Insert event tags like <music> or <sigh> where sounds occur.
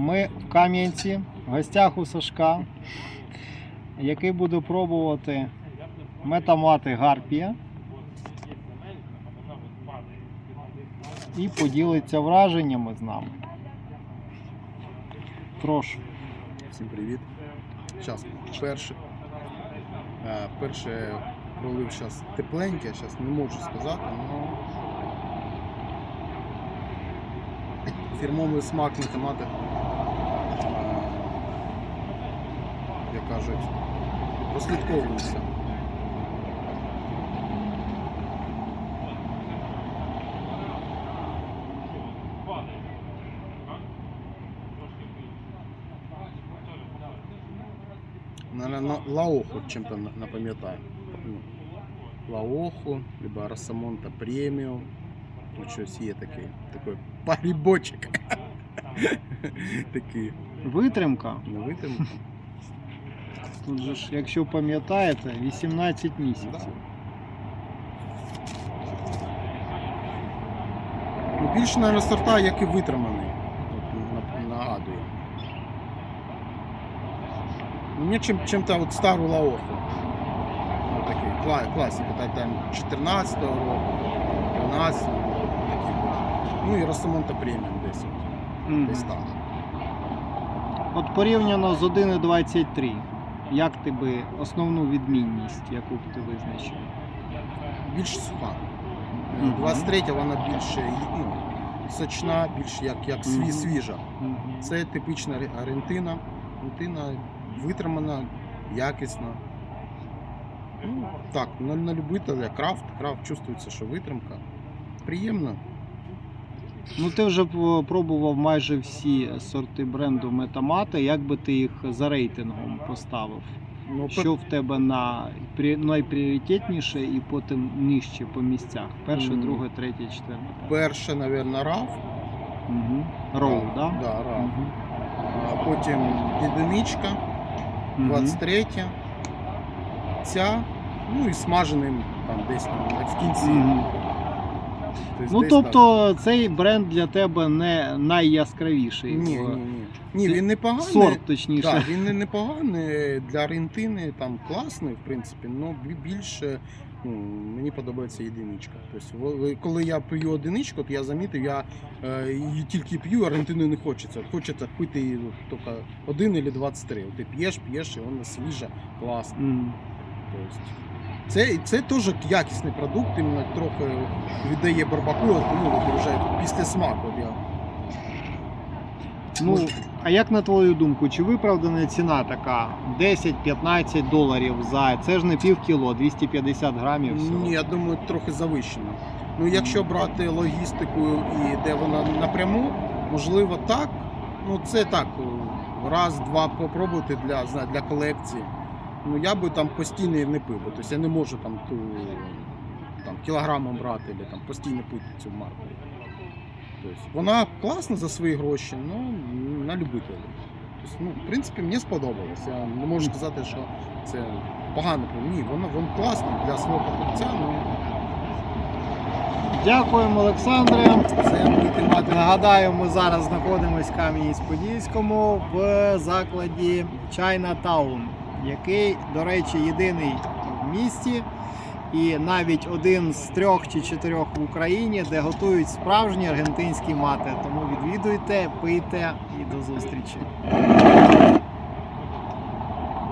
Ми в Кам'янці, в гостях у Сашка, який буде пробувати метамати Гарпія і поділиться враженнями з нами. Прошу. Всім привіт. Зараз перше. е, Перше пролив зараз тепленьке, зараз не можу сказати, але фірмовий смак на як кажуть, прослідковується. Наверное, на Лаоху чем-то на- напам'ятаю. Ну, Лаоху, либо Росомонта преміум. Ну, щось є такий, такий <laughs> парібочок. <laughs> Такий Витримка. на витримку. Тут же ж, якщо пам'ятаєте, 18 місяців. Ну, більше, наверное, сорта, як і витриманий. От, на- нагадує. Мені чим, чим-то от стару Лаоху. Ну, такий кла- класика, та- там 14 року, 13 такий. Ну і Росомонта преміум десь. от. Десь там. От порівняно з 1,23. Як ти би основну відмінність, яку б ти визначив? Більш суха. Е, Мгм. 23 вона більше ну, сочна, більш як, як сві, Мгм. свіжа. Мгм. Це типична ре- Аргентина. Аргентина витримана, якісна. Ну, так, на, на любителя крафт. Крафт чувствується, що витримка. Приємно. Ну ти вже пробував майже всі сорти бренду Метамати. Як би ти їх за рейтингом поставив? Ну, Що в тебе на найпріоритетніше і потім нижче по місцях? Перше, Мгм. друге, третє, четверте. перше, мабуть, раф. Угу. Роу, да? Да, раф. А потім Мгм. 23. Ця, ну і смаженим там десь там в кінці. Мгм. Тобто Ну десь тобто цей бренд для тебе не найяскравіший. Ні, ні, ні. Ні, він непоганий. Сорт, точніше. Так, він не непоганий для Аргентини, там класний, в принципі, але більше ну, мені подобається єдиничка. Тобто, коли я п'ю одиничку, то я замітив, я е, її тільки п'ю, Аргентини не хочеться. Хочеться пити її от тільки один або 23. От ти п'єш, п'єш, і вона свіжа, класна. Мгм. Тобто, це, це теж якісний продукт, іменно трохи віддає барбаку, ну, вже після смаку. Я, Ну, а як на твою думку, чи виправдана ціна така 10-15 доларів за це ж не пів кіло, 250 грамів всього? Ні, я думаю, трохи завищено. Ну, якщо брати логістику і де вона напряму, можливо, так. Ну, це так, раз-два попробувати для, для колекції. Ну, я би там постійно не пив, бо тобто я не можу там ту там, кілограмом брати, або там постійно пити цю марку. Тобто, вона класна за свої гроші, ну на любителя. Тобто, ну, в принципі, мені сподобалось. Я не можу сказати, що це погано. Ні, воно, воно класно для свого покупця, ну Дякуємо, Олександре. Нагадаю, ми зараз знаходимося в Кам'янець-Подільському в закладі Chinatown, який, до речі, єдиний в місті. І навіть один з трьох чи чотирьох в Україні, де готують справжні аргентинські мати. Тому відвідуйте, пийте і до зустрічі.